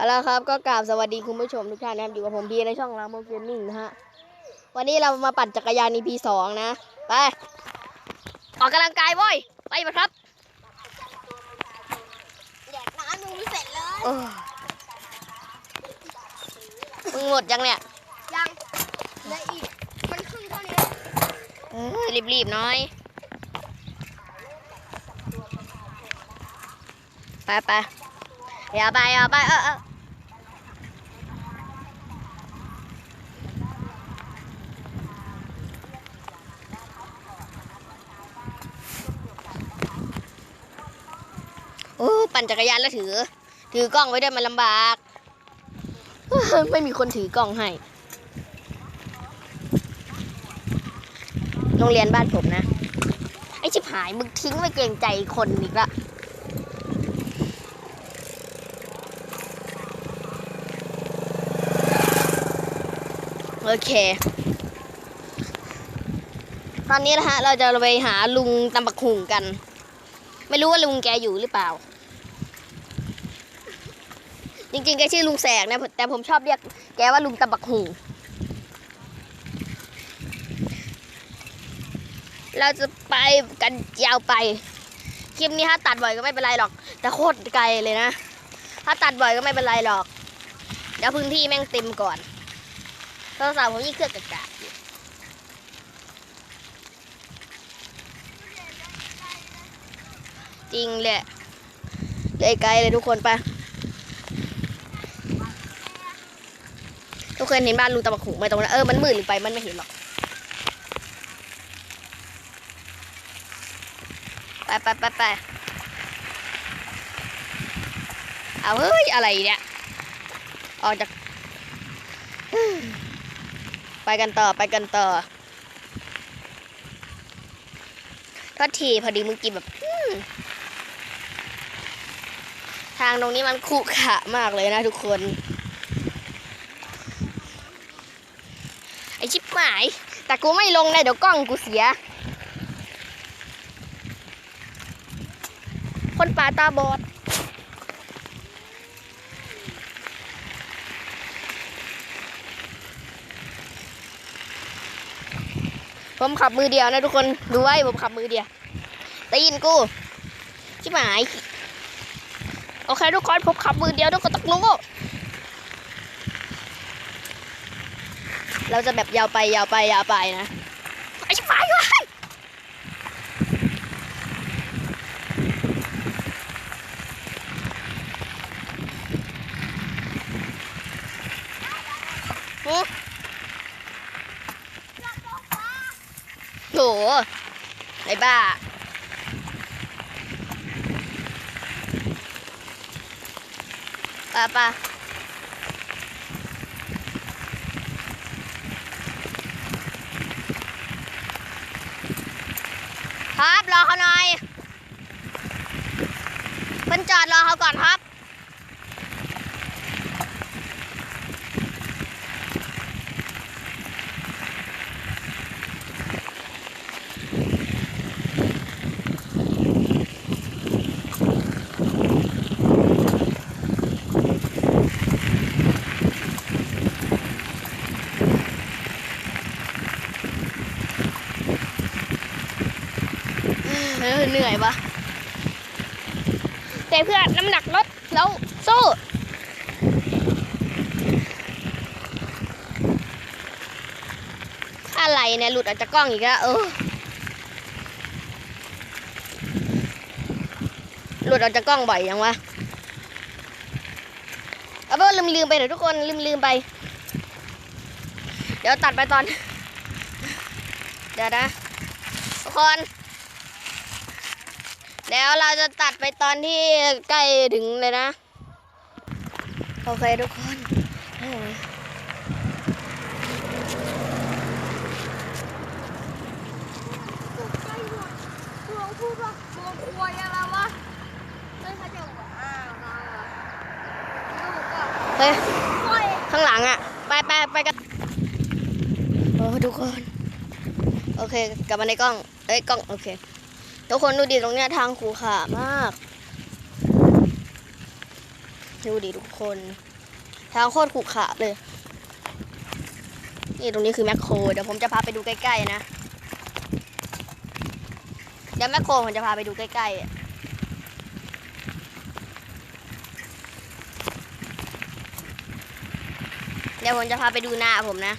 เอาละครับก็กราบสวัสดีคุณผู้ชมทุกท่านนะครับอยู่กับผมพีในช่องรามโมเกมมิ่งนะฮะวันนี้เรามาปั่นจักรยาน EP สองนะ ไป ออกกำลังกายเว้ยไปมาครับแดกน้ำยังไม่เสร็จเลยเออมึงหมดยังเนี่ยยังเหลืออีก มันครึ่งเท่านี้เออรีบๆหน้อย ไปไปอย่าไปอย่าไปเออเออ ปั่นจักรยานแล้วถือ ถือกล้องไว้ด้วยมันลำบาก ไม่มีคนถือกล้องให้ โรงเรียนบ้านผมนะ ไอชิบหายมึงทิ้งไว้เกรงใจคนอีกละโอเค ตอนนี้นะฮะ เราจะไปหาลุงตำบักหุ่งกัน ไม่รู้ว่าลุงแกอยู่หรือเปล่า จริงๆแกชื่อลุงแสกนะแต่ผมชอบเรียกแกว่าลุงตำบักหุ่งเราจะไปกันยาวไป คลิปนี้ถ้าตัดบ่อยก็ไม่เป็นไรหรอก แต่โคตรไกลเลยนะ ถ้าตัดบ่อยก็ไม่เป็นไรหรอก เดี๋ยวพื้นที่แม่งเต็มก่อนโทรศัพท์ผมยิ่งเครื่องกระกาจริงแหละเลยไกลๆเลยทุกคนไปะทุกคนเห็นบ้านลุงตะบักหุงไหมตรงนั้นเออมันมืดหรือไปมันไม่เห็นหรอกไปไปไปไปเอาเฮ้ยอะไรเนี่ยออกจากไปกันต่อไปกันต่อโทษทีพอดีมึงกินแบบทางตรงนี้มันขรุขระมากเลยนะทุกคน ไอ ชิบหมาย แต่กูไม่ลงนะเดี๋ยวกล้องกูเสีย คนป่าตาบอดผมขับมือเดียวนะทุกคนดูไว้ผมขับมือเดียวได้ยินกูชิบหาย โอเคทุกคนผมขับมือเดียวทุกคนต้องรู้ เราจะแบบยาวไปยาวไปยาวไปนะไอ้ชิบหายเว้ยหือโหไอ้บ้าป่ะป่ะครับรอ เขาหน่อยเพิ่นจอดรอเขาก่อนครับ เออเหนื่อยปะแต่เพื่อนน้ำหนักลดแล้วสู้อะไรเนี่ยหลุดออกจากกล้องอีกแล้วเออหลุดออกจากกล้องบ่อยยังวะเอาเป็นว่าลืมลืมไปเดี๋ยวทุกคนลืมลืมไป เดี๋ยวตัดไปตอน เดี๋ยวนะทุกคน แล้วเราจะตัดไปตอนที่ใกล้ถึงเลยนะ โอเคทุกคนเออตกใจหมดครูพูดว่าครูควายอะไรวะเล่นเขาจะบอกว่าอ้าวมาลูกก็เฮ้ยควายข้างหลังอะ ไปไปไปกัน โอ้ทุกคน โอเค กลับมาในกล้อง เอ้ย กล้อง โอเค ทุกคนดูดิตรงเนี้ยทางขูขามาก ดูดิทุกคน ทางโคตรขรุขระเลย นี่ตรงนี้คือแมคโคร เดี๋ยวผมจะพาไปดูใกล้ๆนะ เดี๋ยวแมคโครผมจะพาไปดูใกล้ๆเดี๋ยวผมจะพาไปดูนาผมนะ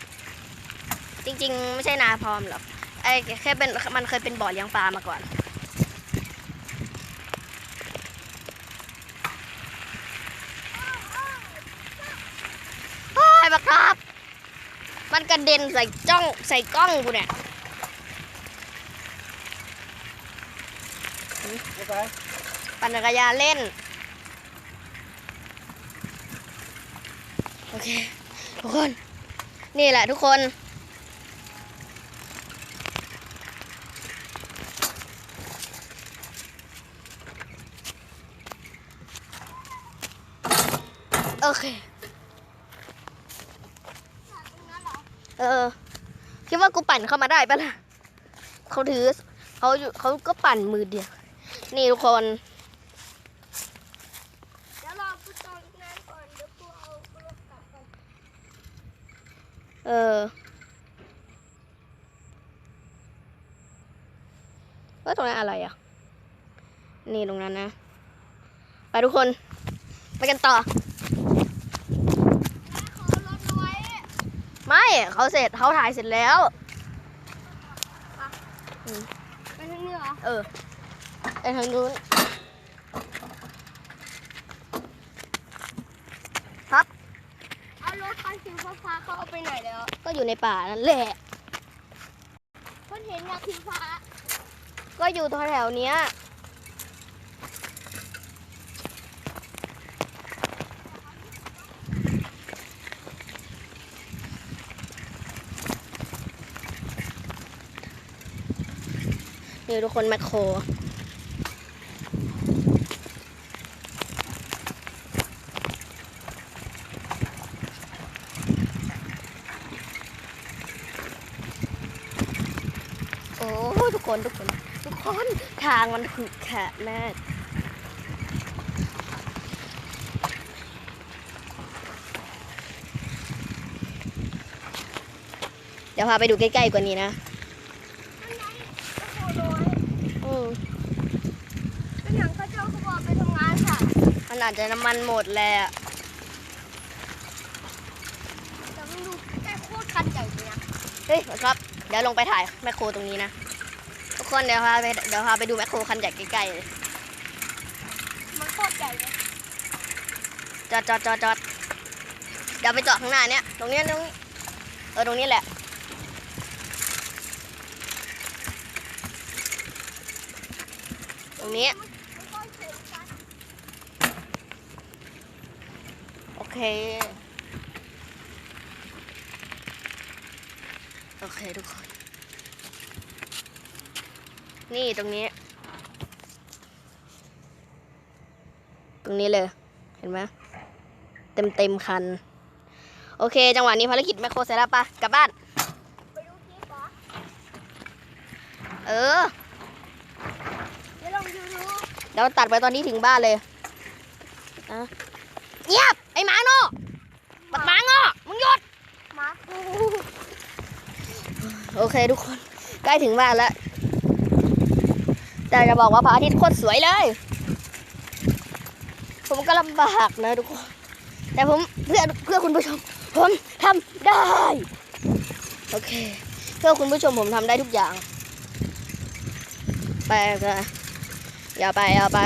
จริงๆ ไม่ใช่นาพร้อมหรอกไอ้แค่เป็นมันเคยเป็นบ่อเลี้ยงปลามาก่อน โอ้ยบักครับ มัน กระเด็นใส่จ้องใส่กล้องกูเนี่ยปั่นจักรยานเล่น โอเค ทุกคน นี่แหละทุกคนโอเค เออ คิดว่ากูปั่นเข้ามาได้ปะล่ะเขาถือเขาอยู่เขาก็ปั่นมือเดียว นี่ทุกคนเดี๋ยวรอกูตอนนั้นก่อนเดี๋ยวกูเอากลับก่อนเออว่าตรงนั้นอะไรอะ นี่ตรงนั้นนะ ไปทุกคน ไปกันต่อ ขอรถเอาไว้ ไม่ เขาเสร็จเขาถ่ายเสร็จแล้วไปทางนี้เหรอ เออไปทางนู้นเอารถคันสีฟ้าๆเขาเอาไปไหนแล้ว ก็อยู่ในป่านั่นแหละเพิ่นเห็นยาสีฟ้า ก็อยู่แถวๆเนี้ย นี่ทุกคนแมคโครโอ้ทุกคนทุกคนทุกคนทางมันขรุขระมากเดี๋ยวพาไปดูใกล้ๆกว่านี้นะ อันนั้นโอ้โหน้อย อืม เป็นอย่างเขาเจ้าเขาบอกไปทำงานค่ะ มัน อาจจะน้ำมันหมดแหละแต่มันดูแค่โคตรคันใหญ่เลยนะเฮ้ยครับ เดี๋ยวลงไปถ่ายแมคโครตรงนี้นะ ทุกคนเดี๋ยวพาไปเดี๋ยวพาไปดูแมคโครคันใหญ่ใกล้ๆเลยมันโคตรใหญ่เลยจอดจอดจอดจอดเดี๋ยวไปจอดข้างหน้าเนี้ยตรงเนี้ยตรงนี้เออตรงนี้แหละตรงนี้ มันก็เสียงกัน โอเคโอเคทุกคน นี่ตรงนี้ ตรงนี้เลย เห็นไหมเต็มเต็มๆคัน โอเค จังหวะนี้ภารกิจแมคโครเสร็จแล้วปะกลับบ้านไปดูคลิปเหรอเออเดี๋ยวลองดูดูเดี๋ยวตัดไปตอนนี้ถึงบ้านเลยอะเงียบไอ้ หมาโง่บัดหมาโง่มึงหยุดมาคูโอเคทุกคน ใกล้ถึงบ้านแล้วแต่จะบอกว่าพระอาทิตย์โคตรสวยเลย ผมก็ลำบากนะทุกคน แต่ผมเพื่อเพื่อคุณผู้ชม ผมทำได้ โอเค เพื่อคุณผู้ชมผมทำได้ทุกอย่าง ไปกันอย่าไปอย่าไป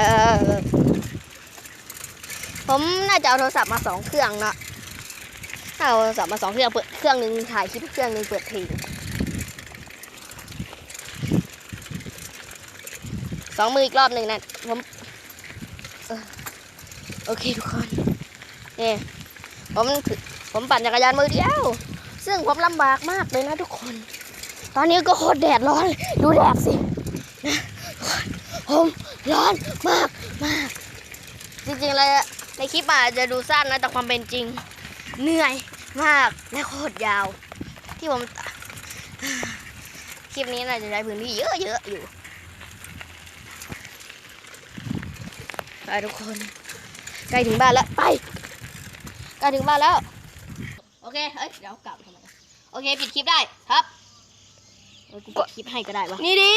ผมน่าจะเอาโทรศัพท์มาสองเครื่องเนอะถ้าเอาโทรศัพท์มาสองเครื่องเปิดเครื่องหนึ่งถ่ายคลิปเครื่องหนึ่งเปิดเพลงสองมืออีกรอบหนึ่งนะผมออโอเคทุกคนนี่ผมผมปั่นจักรยานมือเดียว ซึ่งผมลำบากมากเลยนะทุกคน ตอนนี้ก็โคตรแดดร้อนดูแดดสินะผมร้อนมากมากจริงๆเลยอะ ในคลิปอาจจะดูสั้นนะแต่ความเป็นจริง เหนื่อยมากและโคตรยาว ที่ผมคลิปนี้น่าจะใช้พื้นที่เยอะๆอยู่ไปทุกคนใกล้ถึงบ้านแล้วไปใก็ถึงบ้านแล้ว โอเคเอ้ยเดี๋ยวกลับทำไมโอเคปิดคลิปได้ครับกูกดคลิปให้ก็ได้วะนี่ดี